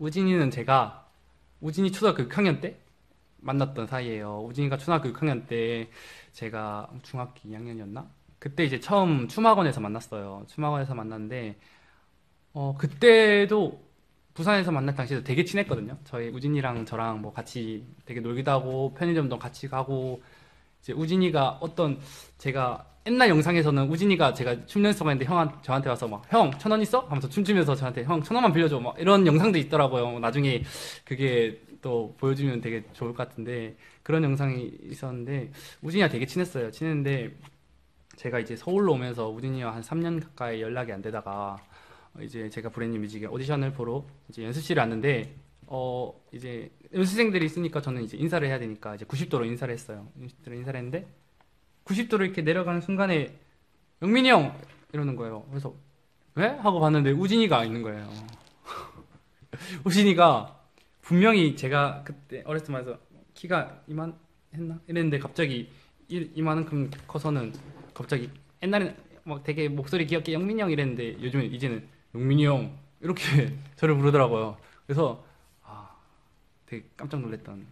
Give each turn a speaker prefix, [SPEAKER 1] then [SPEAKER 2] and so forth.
[SPEAKER 1] 우진이는 제가 우진이 초등학교 6학년 때 만났던 사이예요. 우진이가 초등학교 6학년 때 제가 중학교 2학년이었나? 그때 이제 처음 춤학원에서 만났어요. 춤학원에서 만났는데 어 그때도 부산에서 만날 당시에도 되게 친했거든요. 저희 우진이랑 저랑 뭐 같이 되게 놀기도 하고 편의점도 같이 가고 이제 우진이가 어떤 제가 옛날 영상에서는 우진이가 제가 춤 연습하고 있는데 형한 저한테 와서 막 형 천 원 있어? 하면서 춤추면서 저한테 형 천 원만 빌려줘 막 이런 영상도 있더라고요. 나중에 그게 또 보여주면 되게 좋을 것 같은데 그런 영상이 있었는데 우진이가 되게 친했어요. 친했는데 제가 이제 서울로 오면서 우진이와 한 3년 가까이 연락이 안 되다가 이제 제가 브랜뉴 뮤직의 오디션을 보러 이제 연습실에 왔는데 어 이제 연습생들이 있으니까 저는 이제 인사를 해야 되니까 이제 90도로 인사를 했어요. 90도로 인사를 했는데 90도로 이렇게 내려가는 순간에 영민이 형 이러는 거예요. 그래서 왜? 하고 봤는데 우진이가 있는 거예요. 우진이가 분명히 제가 그때 어렸을 때 말해서 키가 이만 했나? 이랬는데 갑자기 이, 이만큼 커서는 갑자기 옛날에는 막 되게 목소리 귀엽게 영민이 형 이랬는데 요즘은 이제는 영민이 형 이렇게 저를 부르더라고요. 그래서 아 되게 깜짝 놀랐던